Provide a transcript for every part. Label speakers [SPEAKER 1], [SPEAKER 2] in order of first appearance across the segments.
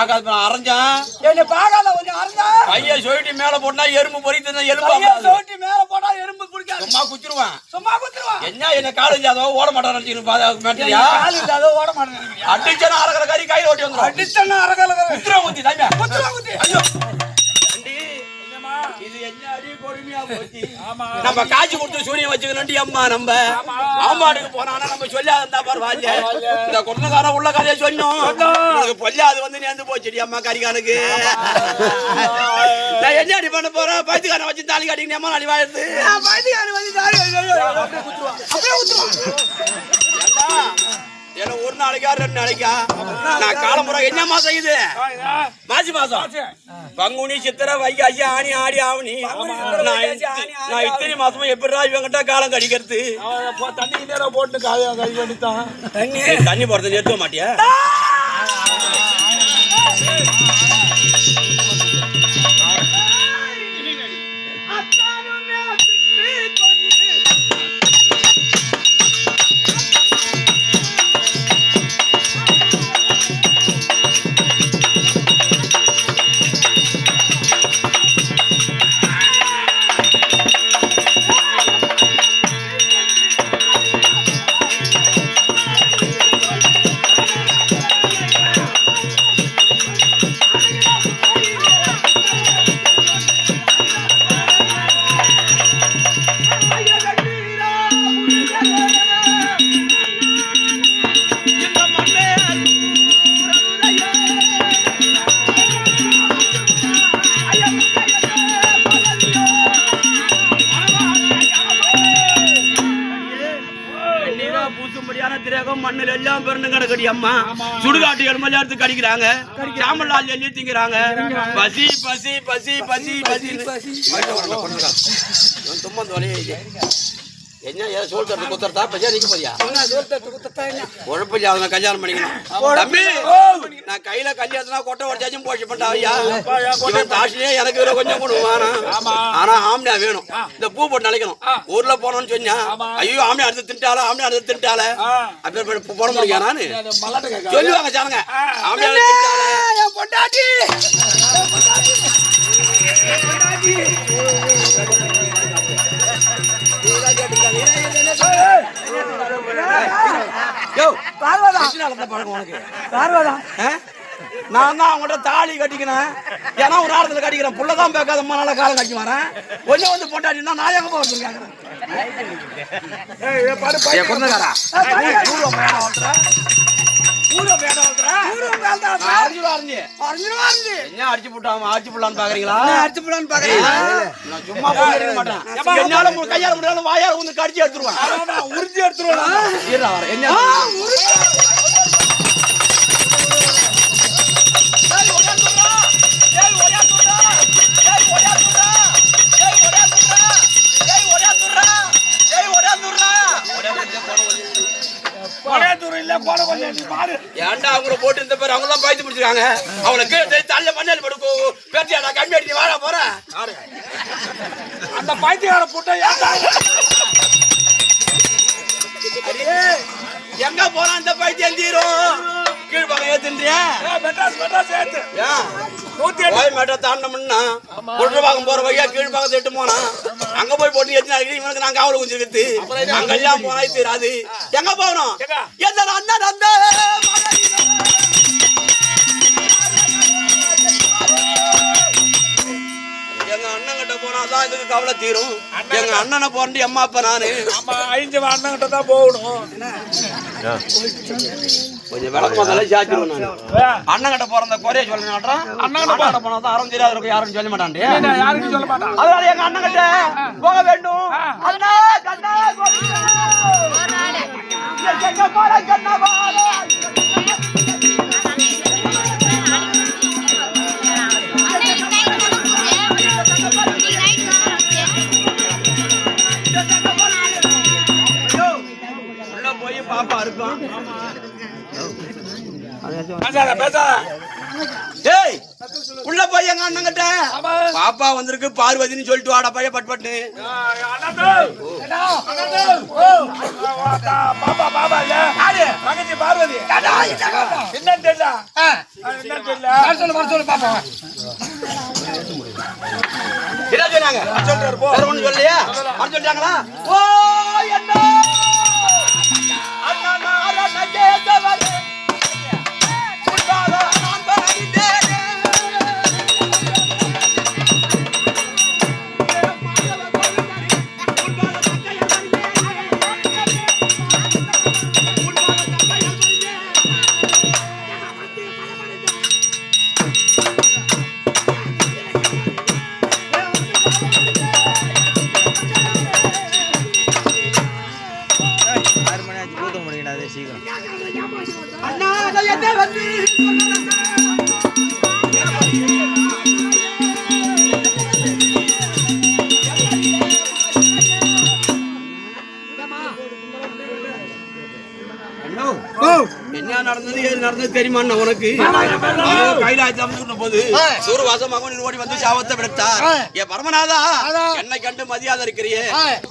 [SPEAKER 1] பார்க்காத அரைஞ்சான்
[SPEAKER 2] என்னை பார்க்காத கொஞ்சம் அரைஞ்சா?
[SPEAKER 1] கையை சொல்லிட்டு மேல போட்டா எறும்பு பொறித்து எலும்பு
[SPEAKER 2] கையை
[SPEAKER 1] ஆகாது.
[SPEAKER 2] சோட்டி மேல போட்டா எறும்பு பிடிக்காது.
[SPEAKER 1] சும்மா குச்சிருவான்
[SPEAKER 2] சும்மா குத்துருவா
[SPEAKER 1] என்ன என்ன காலேஜ் அதோ ஓட மாட்டான் மேட்டியா
[SPEAKER 2] கால் இல்லாத ஓட மாட்டேன்
[SPEAKER 1] அடிச்சனா அரைக்கிற கறி கையில ஓட்டி வந்துடும்
[SPEAKER 2] அடிச்சனா அரகல
[SPEAKER 1] குத்துறா குத்தி தாங்க
[SPEAKER 2] குத்துருவா குத்தி.
[SPEAKER 1] ஐயோ அண்டி, இது என்ன அடி கொடுமையா போச்சு நம்ம காய்ச்சி கொடுத்து சூனியம் வச்சுக்கணும்டி அம்மா நம்ம. ஆமாடுக்கு போனானா நம்ம சொல்லாத இருந்தா பரவாயில்ல. இந்த கொண்டக்காரன் உள்ள கதையை சொன்னோம். உனக்கு பொல்லாது வந்து நேர்ந்து போச்சுடி அம்மா கரிகானுக்கு நான் என்ன அடி பண்ண போறேன்? பைத்துக்காரன் வச்சு தாலி கட்டிக்கினே அம்மா நாளி வாழுது
[SPEAKER 2] பைத்தியக்காரன் வந்து தாடி அப்படியே
[SPEAKER 1] ஏண்டா, ஏன்னா ஒரு நாளைக்கா ரெண்டு நாளைக்கா? நான் காலம்புறம் என்ன மாசம் இது மாசி மாசம். பங்குனி சித்திரை வைகாசி ஆணி ஆடி ஆவணி. நான் இத்த- நான் இத்தனை மாசமா எப்படிடா இவங்கிட்ட காலம்
[SPEAKER 3] தண்ணி நேரம் போட்டு கை கை பண்ணித்தான்.
[SPEAKER 1] நீ தண்ணி போறதை நிறுத்த மாட்டியா? பூசும்படியான திரேகம் மண்ணில் எல்லாம் பிறந்து கிடக்கடி அம்மா. சுடுகாட்டு எலும்பு எடுத்து கடிக்கிறாங்க. சாம்பலால் எள்ளி திங்கிறாங்க பசி பசி பசி பசி பசி. வரையே என்ன ஏன் சோல் தட்டு குத்துறதா? பசியா நிக்க போறியா? கல்யாணம் பண்ணிக்கணும். தம்பி நான் கையில கல்யாணத்தினா கொட்டை உடச்சாச்சும் போச்சு பண்ணா ஐயா இவன் தாசிலே எனக்கு இவரை கொஞ்சம் கொடுவானா ஆனா ஆம்னியா வேணும். இந்த பூ போட்டு நினைக்கணும். ஊர்ல போனோம்னு சொன்னா ஐயோ ஆம்னியா அடுத்து தின்ட்டால ஆம்னியா அடுத்து தின்ட்டால அப்படி போட முடியா நானு? சொல்லுவாங்க அடுத்து தின்ட்டால
[SPEAKER 2] பொண்டாட்டி!
[SPEAKER 1] யோ
[SPEAKER 2] பார்வதா.
[SPEAKER 1] பழக்கம் உனக்கு.
[SPEAKER 2] பார்வதா.
[SPEAKER 1] ஆ? நான் தான் அவங்கள்ட்ட தாலி கட்டிக்கினேன். ஏன்னா ஒரு நேரத்தில் கட்டிக்கிறேன். புள்ளதான் பேக்காத மனால காலம் கட்டி வரேன். கொஞ்சம் வந்து பொண்டாட்டினா நான் எங்க போக வேடம் வளர்த்துற அடிச்சு போட்டான்? அடிச்சு போடலான்னு பாக்குறீங்களா?
[SPEAKER 2] அடிச்சு போடான்னு பாக்குறீங்களா
[SPEAKER 1] சும்மா இருக்க மாட்டேன். என்னால கையால முடியாத வாயால வந்து கடிச்சு எடுத்துருவேன். இருடா வரேன். என்ன
[SPEAKER 3] கொஞ்சம் பாரு.
[SPEAKER 1] ஏன்டா அவங்கள போட்டு இந்த பேர் அவங்க தான் பாய்த்து பிடிச்சிருக்காங்க? அவளை கீழே தள்ள மண்ணல் படுக்கோ. பேட்டியாடா கம்மி அடிச்சு வாடா போறேன்
[SPEAKER 3] அந்த பைத்தியக்கார புட்டை ஏன்டா?
[SPEAKER 1] எங்க போறான் இந்த பைத்தியம் தீரும் கீழ் பக்கம் ஏத்துன்றியா?
[SPEAKER 3] மெட்ராஸ் மெட்ராஸ் ஏத்து. நூத்தி எட்டு.
[SPEAKER 1] போய் மேட்ட தாண்டமுன்னா குற்றவாக்கம் போற வழியா கீழ் பக்கத்தை எட்டு போனா அங்க போய் போட்டு எத்தனை நாளைக்கு இவனுக்கு நான் காவல் குஞ்சிருக்கு அங்க எல்லாம் போனா தீராது எங்க போகணும்?
[SPEAKER 3] எங்க?
[SPEAKER 1] எந்த அண்ணன் அந்த எங்க அண்ணன் கிட்ட போனாதான் இதுக்கு கவலை தீரும். எங்க அண்ணனை போறண்டி அம்மா அப்பா நானு.
[SPEAKER 3] ஆமா ஐந்து அண்ணன் தான் போகணும்.
[SPEAKER 1] கொஞ்சம் விளக்கமா தலை சாச்சிருவேன் நான். அண்ணன் கிட்ட போற அந்த குறைய சொல்ல மாட்டான் அண்ணன் கிட்ட போனா தான் அறம் தெரியாது இருக்கும் யாரும் சொல்ல மாட்டான்
[SPEAKER 3] யாருக்கும் சொல்ல மாட்டான்.
[SPEAKER 1] அதனால எங்க அண்ணன் கிட்ட போக வேண்டும். அண்ணா கண்ணா போற கண்ணா வாழ.
[SPEAKER 3] பேசாத பேசாத.
[SPEAKER 1] டேய் உள்ள போய் எங்க அண்ணன் கிட்ட?
[SPEAKER 3] ஆமா.
[SPEAKER 1] பாப்பா வந்திருக்கு பார்வதின்னு சொல்லிட்டு வாடா பைய பட் பட்டு.
[SPEAKER 3] பாப்பா பாப்பா இல்ல. தங்கச்சி பார்வதி. என்னன்னு தெரியல. என்னன்னு தெரியல.
[SPEAKER 1] என்ன சொன்னாங்க
[SPEAKER 3] சொல்றாரு போ.
[SPEAKER 1] வேற ஒண்ணும் சொல்லலையா? அது சொல்லிட்டாங்களா? ஓ என்ன? தெரியுமா உனக்கு? போது ஓடி வந்து சாவத்தை விடுத்தார் என் பரமநாதா என்னை கண்டு மரியாதை இருக்கிறியே.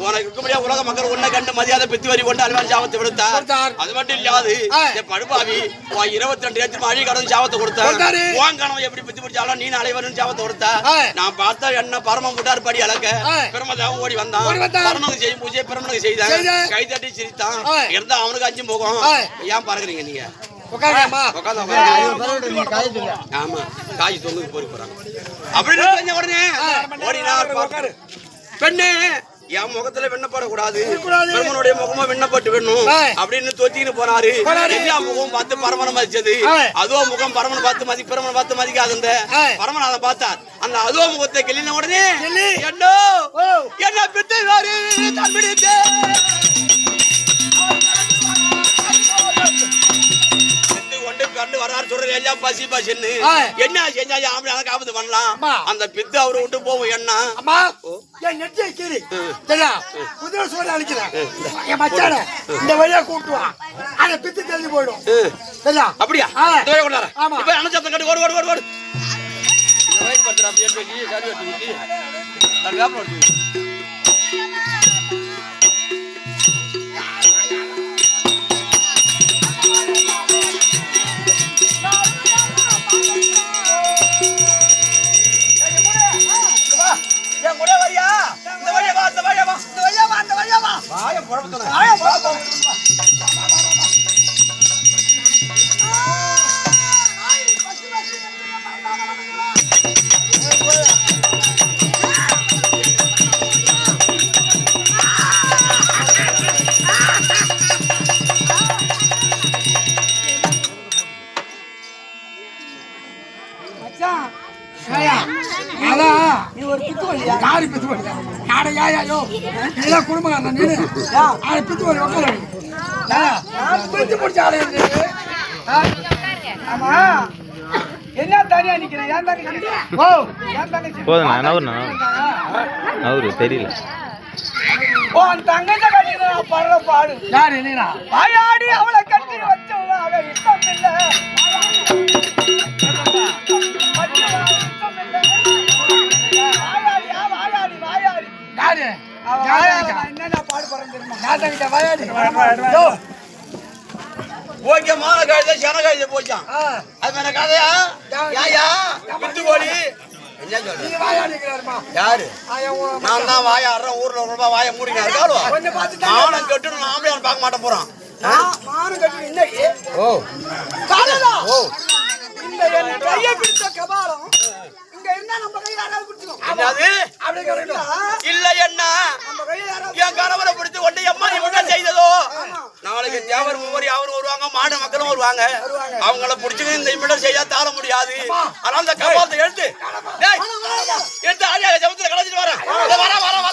[SPEAKER 1] உனக்கு உலக மக்கள் உன்னை கண்டு மரியாதை பித்து வரி கொண்டு அல்வான் சாவத்தை விடுத்தார் அது மட்டும் இல்லாது என் படுபாவி உன் இருபத்தி ரெண்டு ஏத்து அழி கடந்து சாவத்தை கொடுத்தார். உன் கணவன் எப்படி பித்து பிடிச்சாலும் நீ அலைவரும் சாவத்தை கொடுத்தா நான் பார்த்தா என்ன பரம முட்டார் படி அளக்க. பிரமதாவும் ஓடி வந்தான். பரமனுக்கு செய்யும் பூஜை பிரமனுக்கு செய்தான் கை தட்டி சிரித்தான். இருந்தா அவனுக்கு அஞ்சு முகம் ஏன் பாருக்கிறீங்க நீங்க? உட்காந்து ஆமா காய் தொங்குது போய் போறாங்க. அப்படின்னு தெரிஞ்ச உடனே ஓடினார் பார்க்காரு பெண்ணே என் முகத்துல வெண்ணப்படக்கூடாது பெருமனுடைய முகமா வெண்ணப்பட்டு வேணும் அப்படின்னு தொத்தின்னு போனாரு. எல்லா முகமும் பார்த்து பரமனை மதிச்சது. அதோ முகம் பரமனை பார்த்து மதி பெருமனை பார்த்து மதிக்காது அந்த பரமநாதன் பார்த்தார். அந்த அதோ முகத்தை கிள்ளின உடனே என்னோ என்ன பித்து சொல்றது எல்லாம் பசி பசின்னு. என்ன செஞ்சா ஆம்பளை அதை காப்பது பண்ணலாம்? அந்த பித்து அவரை விட்டு போவோம் என்ன?
[SPEAKER 2] அம்மா. என் நெத்தியை கீறி. சரியா? குதிரை சோறு அழிக்கிறேன் என் மச்சான இந்த வழியா கூப்பிட்டு வா. அதை பித்து தள்ளி போயிடும். சரியா?
[SPEAKER 1] அப்படியா. இந்த வழியா கொண்டாரு
[SPEAKER 2] ஆமா.
[SPEAKER 1] இப்ப அணைச்சத்தை கட்டு ஓடு ஓடு ஓடு ஓடு. இந்த வயசு பத்துடா அப்படி எடுத்து வைக்கி, சரி வெட்டி வழியா வா வாய புறப்பத்தன
[SPEAKER 2] யாரு பித்து வழி உட்கார பித்து பிடிச்ச ஆளு? ஆமா. என்ன தனியா நிக்கிறேன் ஏன் தங்கச்சி ஓ ஏன் தங்கச்சி
[SPEAKER 4] நவருண்ணா நவரு தெரியல.
[SPEAKER 2] உன் தங்கத்தை கட்டிட்டு நான் படுற பாடு. யாரு நீனா வாயாடி அவளை கட்டி வச்சவளாக இஷ்டம் இல்ல.
[SPEAKER 1] ஓகே மான சன போச்சான் அது மேல கதையா? யாயா? வித்து கோழி என்ன சொல்ற? யாரு? நான் தான் வாய ஊர்ல ஒரு ரூபாய் வாய மூடினா இருக்காளோ
[SPEAKER 2] கொஞ்சம் பார்த்து தான்
[SPEAKER 1] மானம் கட்டு நான் ஆம்பளை பார்க்க மாட்டேன் போறான்.
[SPEAKER 2] மானம் கட்டி இன்னைக்கு.
[SPEAKER 1] ஓ.
[SPEAKER 2] காலதா
[SPEAKER 1] ஓ.
[SPEAKER 2] இந்த என் கையை பிடிச்ச கபாலம். நம்ம கையில யாராவது பிடிச்சிக்கும்
[SPEAKER 1] என்னது?
[SPEAKER 2] அப்படி கரெக்டா
[SPEAKER 1] இல்ல என்ன?
[SPEAKER 2] நம்ம
[SPEAKER 1] என் கணவரை பிடிச்சு எம்மா நீ என்ன செய்ததோ? நாளைக்கு தேவர் ஒவ்வொரு அவரும் வருவாங்க மாடு மக்களும் வருவாங்க. அவங்கள பிடிச்சு இந்த இம்மிடம் செய்யா தாழ முடியாது. ஆனா அந்த கபாலத்தை எடுத்து. எடுத்து ஆரியா ஜபத்துல கலைச்சிட்டு வரேன் இதோ வரேன் வரேன்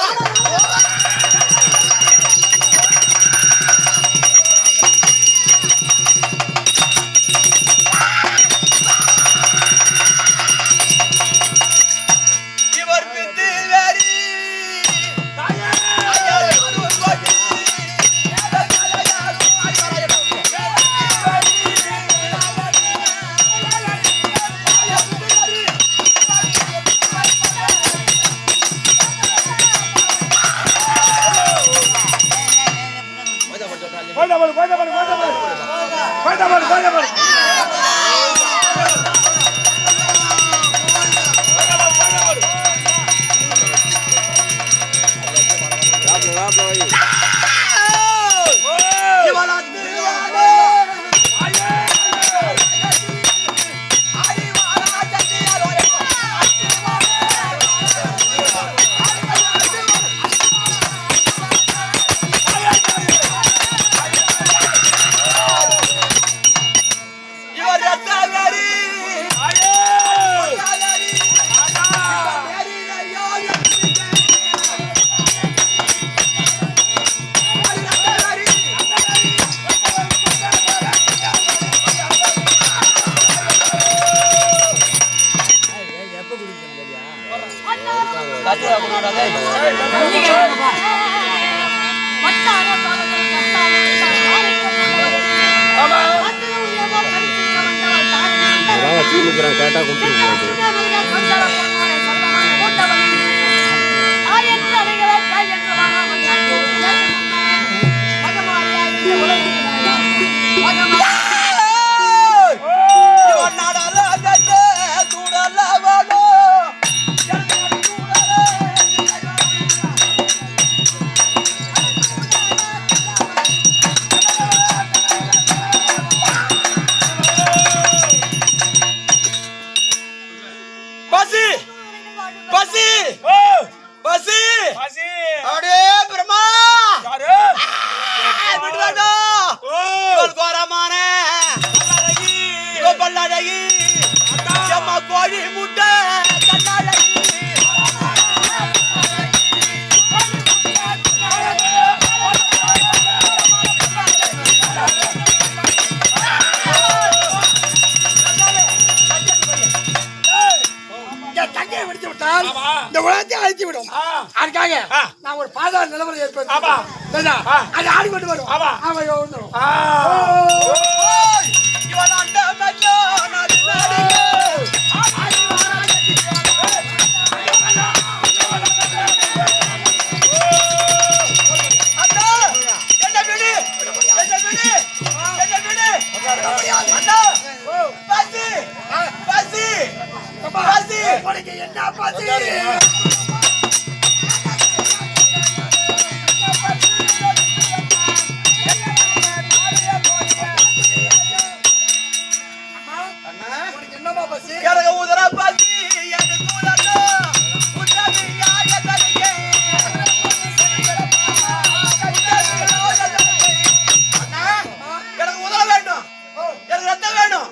[SPEAKER 2] அது ஆடிக்கொண்டு வரும்
[SPEAKER 3] ஆமா.
[SPEAKER 2] அவன் வந்துடும்
[SPEAKER 1] எனக்கு வேணும்.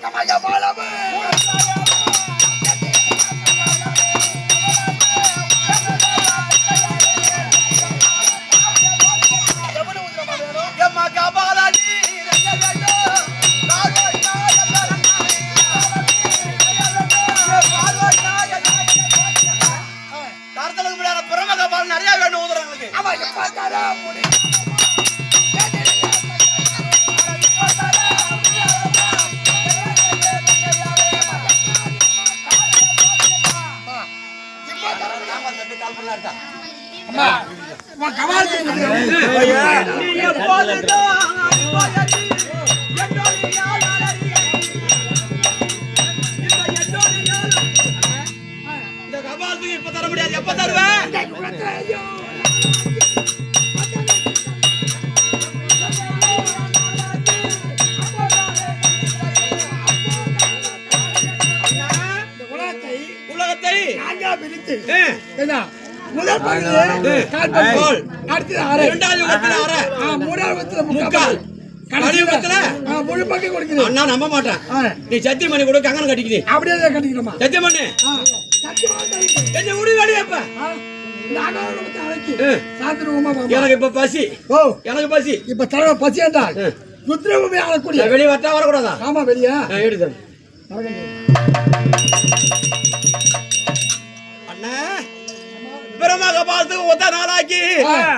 [SPEAKER 2] அம்மா உன் கவாலத்துக்கு
[SPEAKER 1] இந்த என்னோடு யார் இந்த இப்ப தர முடியாது எப்ப தருவேன்
[SPEAKER 2] என்ன முதல் பகுதியிலே கால் பகுதி
[SPEAKER 1] கோல்.
[SPEAKER 2] அடுத்தது அரை.
[SPEAKER 1] இரண்டாவது யுகத்துல அரை.
[SPEAKER 2] மூணாவது பகுதியில முக்கால்? ஆ, முழு பங்கு கொடுக்குது.
[SPEAKER 1] அண்ணா நம்ப மாட்டேன். நீ சத்தியம் பண்ணி கூட கட்டிக்கிது.
[SPEAKER 2] அப்படியே கட்டிக்கணுமா?
[SPEAKER 1] சத்தியம் பண்ணு. என்ன ஏ.
[SPEAKER 2] சாத்திரமா
[SPEAKER 1] எனக்கு இப்ப பசி.
[SPEAKER 2] ஓ.
[SPEAKER 1] எனக்கு பசி.
[SPEAKER 2] இப்ப தலைவர் பசி என்றால். ருத்ரபூமி ஆளக்கூடிய.
[SPEAKER 1] வெளியே வரட்டா வரக்கூடாதா?
[SPEAKER 2] ஆமா வெளியா.
[SPEAKER 1] எடுத்து அண்ணா பிரம்ம கபாலத்துக்கு ஒத்த நாளாக்கி.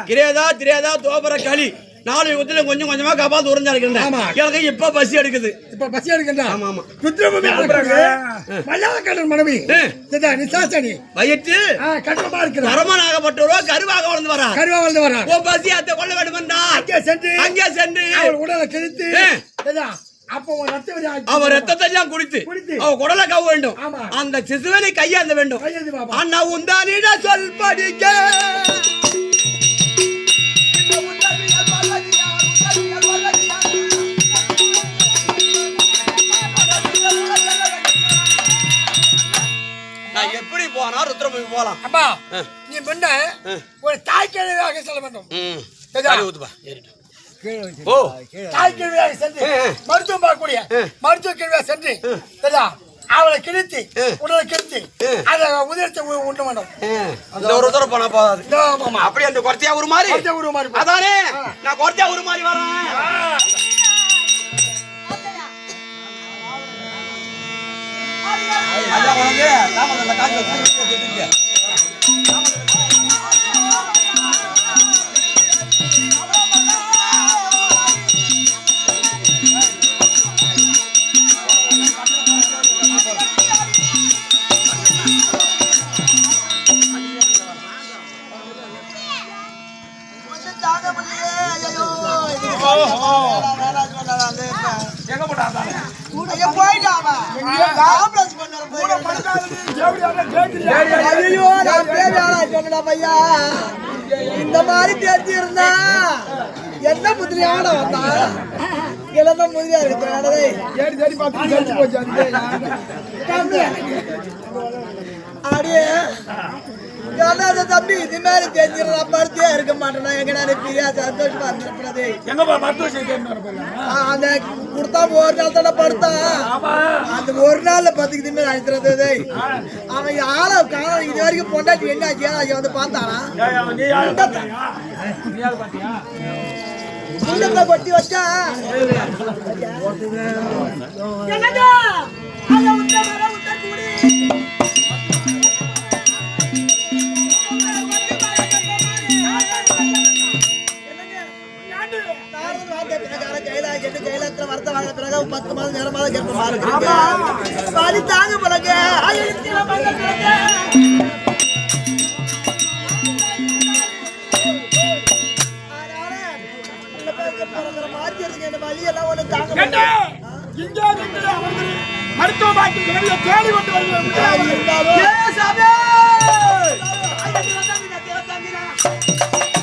[SPEAKER 1] கிரேதா திரேதா தோபர களி. நாலு யுகத்துல கொஞ்சம் கொஞ்சமா கபால் உறைஞ்சா இருக்கின்றேன். எனக்கு இப்ப பசி எடுக்குது.
[SPEAKER 2] இப்ப பசி எடுக்கின்றா?
[SPEAKER 1] ஆமா ஆமா.
[SPEAKER 2] ருத்ரபூமி மல்லாக்கண்ணன் மனைவி. நிசாசனி
[SPEAKER 1] வயிற்று?
[SPEAKER 2] கட்டமா இருக்கிறார்
[SPEAKER 1] வரமனாகப்பட்டவரோ கருவாக வளர்ந்து வரா
[SPEAKER 2] கருவா வந்து வரார்
[SPEAKER 1] உன் பசி அத்தை கொள்ள வேண்டும் என்றால்
[SPEAKER 2] அங்கே சென்று
[SPEAKER 1] அங்கே சென்று.
[SPEAKER 2] உடலை கிழித்து
[SPEAKER 1] அவன் ரத்தத்தை எல்லாம் குடித்து. அவ குடலை கவ வேண்டும். அந்த சிசுவனை கையாந்த வேண்டும். அண்ணா உந்தானிட சொல் படிக்க. போனா ருத்ரபூமி போலாம்
[SPEAKER 2] அப்பா நீ முன்ன ஒரு தாய் கேள்வியாக செல்ல வேண்டும்.
[SPEAKER 1] ஊத்துப்பா. ஏறிட்டு. ஓ
[SPEAKER 2] தாய் கேள்வியாக சென்று. மருத்துவம் பார்க்கக்கூடிய. மருத்துவ கேள்வியாக சென்று சரியா அவளை கிழித்து. உடலை கிழித்து. அதை உதிரத்தை உண்டு வேண்டும்
[SPEAKER 1] இந்த ஒரு தூரம் போனா போதாது. அப்படி அந்த குறைத்தியா ஒரு மாதிரி
[SPEAKER 2] உருவ மாதிரி.
[SPEAKER 1] அதானே நான் குறைத்தியா ஒரு மாதிரி வரேன் காசு
[SPEAKER 2] ஏடி தேடி பார்த்து செஞ்சு போச்சு அது
[SPEAKER 5] அப்படியே ஏதாவது தம்பி இது மாதிரி படுத்தே இருக்க மாட்டேனா எங்க நான் பிரியா சந்தோஷமா
[SPEAKER 3] போயிடலாம்
[SPEAKER 5] அந்த கொடுத்தா ஒரு நாள் தானே
[SPEAKER 3] ஆமா
[SPEAKER 5] அந்த ஒரு நாள்ல பத்துக்கு திமே அழுத்துறது அவன் யாரை இது வரைக்கும் பொண்டாட்டி என்ன ஆச்சு வந்து பார்த்தானா
[SPEAKER 3] ஏய், அவன்
[SPEAKER 5] கொட்டி வச்சா வர கூடி.